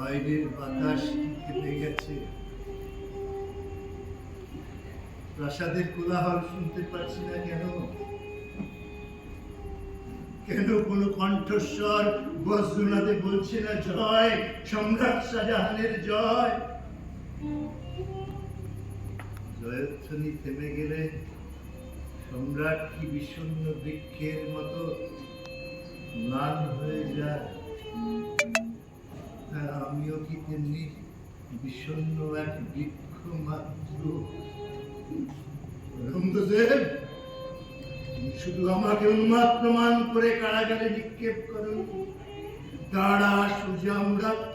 বাইরের বাতাস কেঁপে গেছে। প্রাসাদের কোলাহল শুনতে পাচ্ছি না কেন? কেন কোনো কণ্ঠস্বর বজ্রনাথে বলছে না জয়, সম্রাট শাহজাহানের জয়? জয়ধ্বনি থেমে গেলে সম্রাট কি বিষণ্ণ বৃক্ষের মতো ম্লান হয়ে যায়? হ্যাঁ, আমিও কি তেমনি বিষণ্ণ এক বৃক্ষ মাত্র রঙ্গদেব শুধু আমাকে উন্মাদ প্রমাণ করে কারাগারে নিক্ষেপ করো দাঁড়া সুজা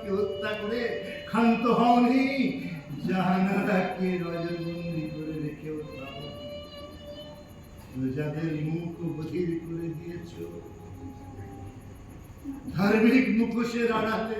হত্যা করে ক্ষান্ত হওনি জাহানারাকে রজবন্দি করে রেখেও প্রজাদের মুখ বধির করে দিয়েছ। ধার্মিক মুখোশের আড়ালে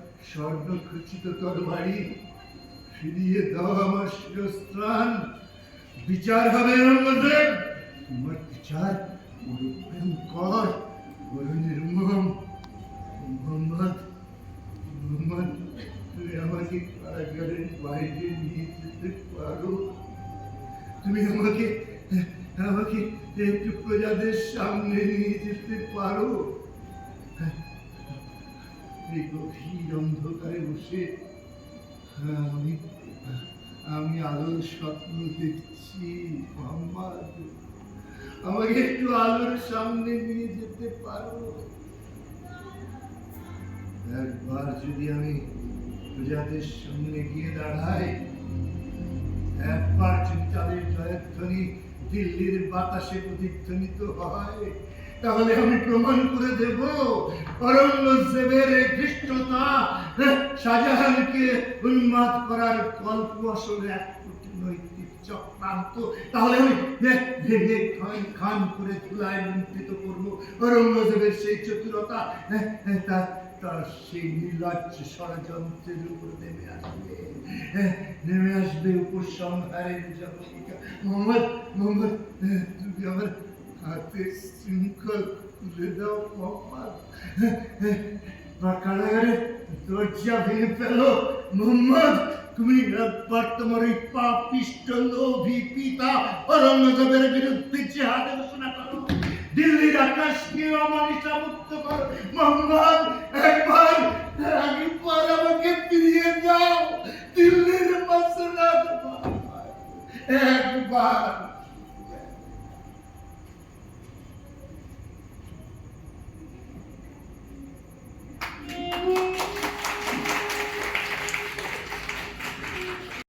স্বর্ণ খচিত তরবারি ফিরিয়ে দাও আমার শিরস্ত্রাণ। বিচার হবে রঙ্গদেব। তোমার বিচার বড় ভয়ঙ্কর বড় নির্মম মোহাম্মদ মোহাম্মদ, তুমি আমাকে কারাগারের বাইরে নিয়ে যেতে পারো। তুমি আমাকে আমাকে একটু প্রজাদের সামনে নিয়ে যেতে পারো। এই গভীর অন্ধকারে বসে আমি আমি আলোর স্বপ্ন দেখছি মোহাম্মদ আমাকে একটু আলোর সামনে নিয়ে যেতে পারো? একবার যদি আমি প্রজাদের সামনে গিয়ে দাঁড়াই, একবার যদি তাদের জয়ধ্বনি দিল্লির বাতাসে প্রতিধ্বনিত হয় তাহলে আমি প্রমাণ করে দেব। অরঙ্গজেবের ধৃষ্টতা শাহজাহানকে উন্মাদ করার গল্প আসলে এক কূটনৈতিক চক্রান্ত। তাহলে আমি ভেঙে খান খান করে লুণ্ঠিত করব। অরঙ্গজেবের সেই চতুরতা হ্যাঁ, হ্যাঁ, তার তার সেই নির্লজ্জ ষড়যন্ত্রের উপর নেমে আসবে। হ্যাঁ, নেমে আসবে উপসংহারের জবনিকা মোহাম্মদ মোহাম্মদ তুমি আমার হাতে শৃঙ্খল খুলে দাও হ্যাঁ, বা কারাগারে দরজা ভেঙে ফেলো। মোহাম্মদ তুমি একবার তোমার ওই পাপিষ্ট লোভী পিতা অরঙ্গজেবের বিরুদ্ধে জেহাদ ঘোষণা করো। দিল্লির আকাশকে অমানিসা মুক্ত করো। মোহাম্মদ একবার একবার আমাকে ফিরিয়ে দাও। দিল্লির মসনদ একবার